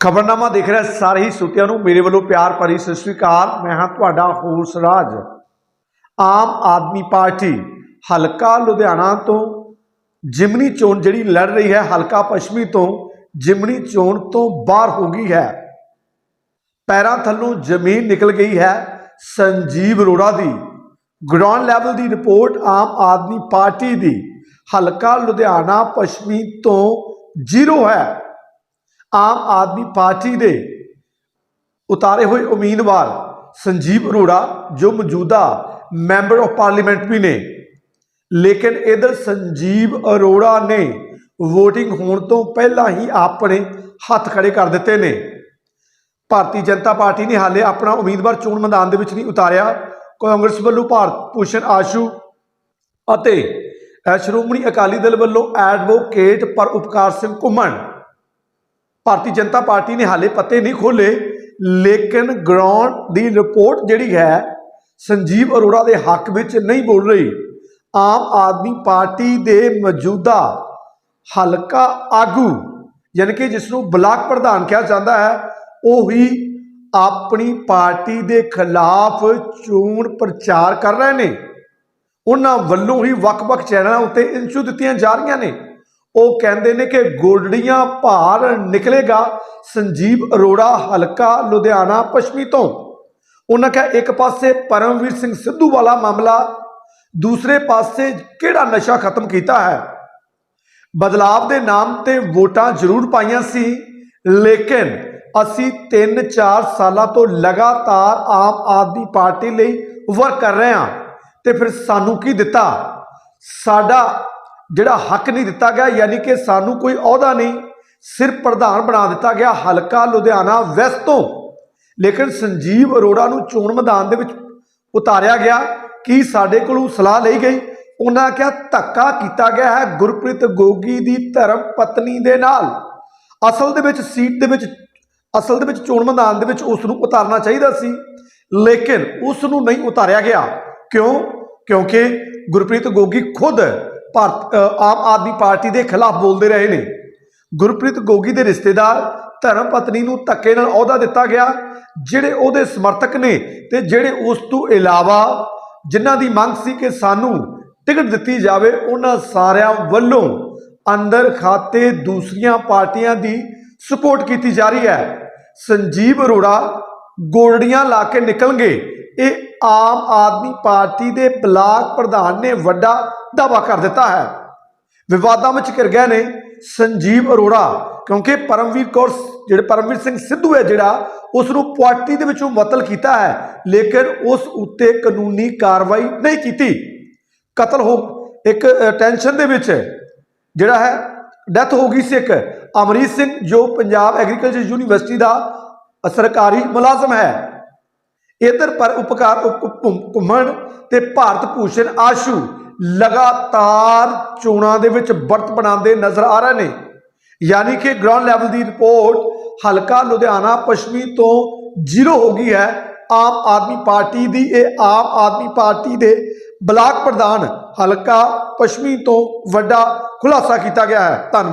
ਖਬਰਨਾਮਾ ਦੇਖ ਰਿਹਾ ਸਾਰੇ ਹੀ ਸੁਤਿਆਂ ਨੂੰ ਮੇਰੇ ਵੱਲੋਂ ਪਿਆਰ ਭਰੀ ਸਤਿ ਸ੍ਰੀ ਅਕਾਲ। ਮੈਂ ਹਾਂ ਤੁਹਾਡਾ ਹੋਰਸ ਰਾਜ। ਆਮ ਆਦਮੀ ਪਾਰਟੀ ਹਲਕਾ ਲੁਧਿਆਣਾ ਤੋਂ ਜਿਮਨੀ ਚੋਣ ਜਿਹੜੀ ਲੜ ਰਹੀ ਹੈ, ਹਲਕਾ ਪੱਛਮੀ ਤੋਂ ਜਿਮਨੀ ਚੋਣ ਤੋਂ ਬਾਹਰ ਹੋ ਗਈ ਹੈ। ਪੈਰਾਂ ਥੱਲੋਂ ਜ਼ਮੀਨ ਨਿਕਲ ਗਈ ਹੈ ਸੰਜੀਵ ਅਰੋੜਾ ਦੀ। ਗਰਾਊਂਡ ਲੈਵਲ ਦੀ ਰਿਪੋਰਟ ਆਮ ਆਦਮੀ ਪਾਰਟੀ ਦੀ। ਹਲਕਾ ਲੁਧਿਆਣਾ ਪੱਛਮੀ ਤੋਂ ਜ਼ੀਰੋ ਹੈ। ਆਮ ਆਦਮੀ ਪਾਰਟੀ ਦੇ ਉਤਾਰੇ ਹੋਏ ਉਮੀਦਵਾਰ ਸੰਜੀਵ ਅਰੋੜਾ, ਜੋ ਮੌਜੂਦਾ ਮੈਂਬਰ ਆਫ ਪਾਰਲੀਮੈਂਟ ਵੀ ਨੇ। ਲੇਕਿਨ ਇਧਰ ਸੰਜੀਵ ਅਰੋੜਾ ਨੇ VOTING ਹੋਣ ਤੋਂ ਪਹਿਲਾਂ ਹੀ ਆਪਣੇ ਹੱਥ ਖੜੇ ਕਰ ਦਿੱਤੇ ਨੇ। ਭਾਰਤੀ ਜਨਤਾ ਪਾਰਟੀ ਨੇ ਹਾਲੇ ਆਪਣਾ ਉਮੀਦਵਾਰ ਚੋਣ ਮੈਦਾਨ ਦੇ ਵਿੱਚ ਨਹੀਂ ਉਤਾਰਿਆ। ਕਾਂਗਰਸ ਵੱਲੋਂ ਭਾਰਤ ਭੂਸ਼ਣ ਆਸ਼ੂ ਅਤੇ ਸ਼੍ਰੋਮਣੀ ਅਕਾਲੀ ਦਲ ਵੱਲੋਂ ਐਡਵੋਕੇਟ ਪਰ ਉਪਕਾਰ ਸਿੰਘ ਘੁੰਮਣ ਭਾਰਤੀ ਜਨਤਾ ਪਾਰਟੀ ਨੇ ਹਾਲੇ ਪੱਤੇ ਨਹੀਂ ਖੋਲੇ ਲੇਕਿਨ ਗਰਾਊਂਡ ਦੀ ਰਿਪੋਰਟ ਜਿਹੜੀ ਹੈ, ਸੰਜੀਵ ਅਰੋੜਾ ਦੇ ਹੱਕ ਵਿੱਚ ਨਹੀਂ ਬੋਲ ਰਹੀ। ਆਮ ਆਦਮੀ ਪਾਰਟੀ ਦੇ ਮੌਜੂਦਾ ਹਲਕਾ ਆਗੂ, ਯਾਨੀ ਕਿ ਜਿਸ ਨੂੰ ਬਲਾਕ ਪ੍ਰਧਾਨ ਕਿਹਾ ਜਾਂਦਾ ਹੈ, ਉਹ ਹੀ ਆਪਣੀ ਪਾਰਟੀ ਦੇ ਖਿਲਾਫ ਚੋਣ ਪ੍ਰਚਾਰ ਕਰ ਰਹੇ ਨੇ। ਉਹਨਾਂ ਵੱਲੋਂ ਹੀ ਵੱਖ-ਵੱਖ ਚੈਨਲਾਂ ਉੱਤੇ ਇੰਸ਼ੂ ਦਿੱਤੀਆਂ ਜਾ ਰਹੀਆਂ ਨੇ। ਉਹ ਕਹਿੰਦੇ ਨੇ ਕਿ ਗੋਲਡੀਆਂ ਭਾਰ ਨਿਕਲੇਗਾ। ਸੰਜੀਵ ਅਰੋੜਾ, ਹਲਕਾ ਲੁਧਿਆਣਾ, ਪੱਛਮੀ ਤੋਂ। ਉਹਨਾਂ ਕਿਹਾ, ਇੱਕ ਪਾਸੇ ਪਰਮਵੀਰ ਸਿੰਘ ਸਿੱਧੂ ਵਾਲਾ ਮਾਮਲਾ, ਦੂਸਰੇ ਪਾਸੇ ਕਿਹੜਾ ਨਸ਼ਾ ਖਤਮ ਕੀਤਾ ਹੈ? ਬਦਲਾਵ ਦੇ ਨਾਮ ਤੇ ਵੋਟਾਂ ਜ਼ਰੂਰ ਪਾਈਆਂ ਸੀ, ਲੇਕਿਨ ਅਸੀਂ 3-4 ਸਾਲਾਂ ਤੋਂ ਲਗਾਤਾਰ ਆਮ ਆਦਮੀ ਪਾਰਟੀ ਲਈ ਵਰਕ ਕਰ ਰਹੇ ਹਾਂ। ਤੇ ਫਿਰ ਸਾਨੂੰ ਕੀ ਦਿੱਤਾ? ਸਾਡਾ ਜਿਹੜਾ ਹੱਕ ਨਹੀਂ ਦਿੱਤਾ ਗਿਆ, ਯਾਨੀ ਕਿ ਸਾਨੂੰ ਕੋਈ ਅਹੁਦਾ ਨਹੀਂ, ਸਿਰਫ ਪ੍ਰਧਾਨ ਬਣਾ ਦਿੱਤਾ ਗਿਆ ਹਲਕਾ ਲੁਧਿਆਣਾ ਵੈਸਟ ਤੋਂ। ਲੇਕਿਨ ਸੰਜੀਵ ਅਰੋੜਾ ਨੂੰ ਚੋਣ ਮੈਦਾਨ ਦੇ ਵਿੱਚ ਉਤਾਰਿਆ ਗਿਆ, ਕੀ ਸਾਡੇ ਕੋਲੋਂ ਸਲਾਹ ਲਈ ਗਈ? ਉਹਨਾਂ ਕਿਹਾ, ਧੱਕਾ ਕੀਤਾ ਗਿਆ ਹੈ ਗੁਰਪ੍ਰੀਤ ਗੋਗੀ ਦੀ ਧਰਮ ਪਤਨੀ ਦੇ ਨਾਲ। ਅਸਲ ਦੇ ਵਿੱਚ ਸੀਟ ਦੇ ਵਿੱਚ, ਅਸਲ ਦੇ ਵਿੱਚ ਚੋਣ ਮੈਦਾਨ ਦੇ ਵਿੱਚ ਉਸ ਨੂੰ ਉਤਾਰਨਾ ਚਾਹੀਦਾ ਸੀ, ਲੇਕਿਨ ਉਸ ਨੂੰ ਨਹੀਂ ਉਤਾਰਿਆ ਗਿਆ। ਕਿਉਂ? ਕਿਉਂਕਿ ਗੁਰਪ੍ਰੀਤ ਗੋਗੀ ਖੁਦ ਭਾਰਤ ਆਮ ਆਦਮੀ ਪਾਰਟੀ ਦੇ ਖਿਲਾਫ ਬੋਲਦੇ ਰਹੇ ਨੇ। ਗੁਰਪ੍ਰੀਤ ਗੋਗੀ ਦੇ ਰਿਸ਼ਤੇਦਾਰ ਧਰਮ ਪਤਨੀ ਨੂੰ ਧੱਕੇ ਨਾਲ ਅਹੁਦਾ ਦਿੱਤਾ ਗਿਆ, ਜਿਹੜੇ ਉਹਦੇ ਸਮਰਥਕ ਨੇ ਤੇ ਜਿਹੜੇ ਉਸ ਤੋਂ ਇਲਾਵਾ ਜਿਨ੍ਹਾਂ ਦੀ ਮੰਗ ਸੀ ਕਿ ਸਾਨੂੰ ਟਿਕਟ ਦਿੱਤੀ ਜਾਵੇ, ਉਹਨਾਂ ਸਾਰਿਆਂ ਵੱਲੋਂ ਅੰਦਰ ਖਾਤੇ ਦੂਸਰੀਆਂ ਪਾਰਟੀਆਂ ਦੀ ਸਪੋਰਟ ਕੀਤੀ ਜਾ ਰਹੀ ਹੈ। ਸੰਜੀਵ ਅਰੋੜਾ, ਗੋਲਡੀਆਂ ਲਾ ਕੇ ਨਿਕਲਣਗੇ। ਇਹ ਆਮ ਆਦਮੀ ਪਾਰਟੀ ਦੇ ਬਲਾਕ ਪ੍ਰਧਾਨ ਨੇ ਵੱਡਾ ਦਾਅਵਾ ਕਰ ਦਿੱਤਾ ਹੈ। ਵਿਵਾਦਾਂ ਵਿੱਚ ਘਿਰ ਗਏ ਨੇ ਸੰਜੀਵ ਅਰੋੜਾ, ਕਿਉਂਕਿ ਪਰਮਵੀਰ ਕੌਰ ਜਿਹੜੇ ਪਰਮਵੀਰ ਸਿੰਘ ਸਿੱਧੂ ਹੈ ਜਿਹੜਾ ਉਸ ਨੂੰ ਪਾਰਟੀ ਦੇ ਵਿੱਚੋਂ ਮੁਅੱਤਲ ਕੀਤਾ ਹੈ, ਲੇਕਿਨ ਉਸ ਉੱਤੇ ਕਾਨੂੰਨੀ ਕਾਰਵਾਈ ਨਹੀਂ ਕੀਤੀ। ਕਤਲ ਹੋ, ਇੱਕ ਟੈਨਸ਼ਨ ਦੇ ਵਿੱਚ ਜਿਹੜਾ ਹੈ, ਡੈਥ ਹੋ ਗਈ ਸੀ ਇੱਕ। ਅਮਰੀਤ ਸਿੰਘ, ਜੋ ਪੰਜਾਬ ਐਗਰੀਕਲਚਰ ਯੂਨੀਵਰਸਿਟੀ ਦਾ ਸਰਕਾਰੀ ਮੁਲਾਜ਼ਮ ਹੈ। ਇਧਰ ਪਰ ਉਪਕਾਰ ਘੁੰਮਣ ਤੇ ਭਾਰਤ ਭੂਸ਼ਣ ਆਸ਼ੂ ਲਗਾਤਾਰ ਚੋਣਾਂ ਦੇ ਵਿੱਚ ਵਰਤ ਬਣਾਉਂਦੇ ਨਜ਼ਰ ਆ ਰਹੇ ਨੇ। ਯਾਨੀ ਕਿ ਗਰਾਊਂਡ ਲੈਵਲ ਦੀ ਰਿਪੋਰਟ ਹਲਕਾ ਲੁਧਿਆਣਾ ਪੱਛਮੀ ਤੋਂ ਜ਼ੀਰੋ ਹੋ ਗਈ ਹੈ। ਆਮ ਆਦਮੀ ਪਾਰਟੀ ਦੀ ਇਹ ਆਮ ਆਦਮੀ ਪਾਰਟੀ ਦੇ ਬਲਾਕ ਪ੍ਰਧਾਨ ਹਲਕਾ ਪੱਛਮੀ ਤੋਂ ਵੱਡਾ ਖੁਲਾਸਾ ਕੀਤਾ ਗਿਆ ਹੈ। ਧੰਨਵਾਦ।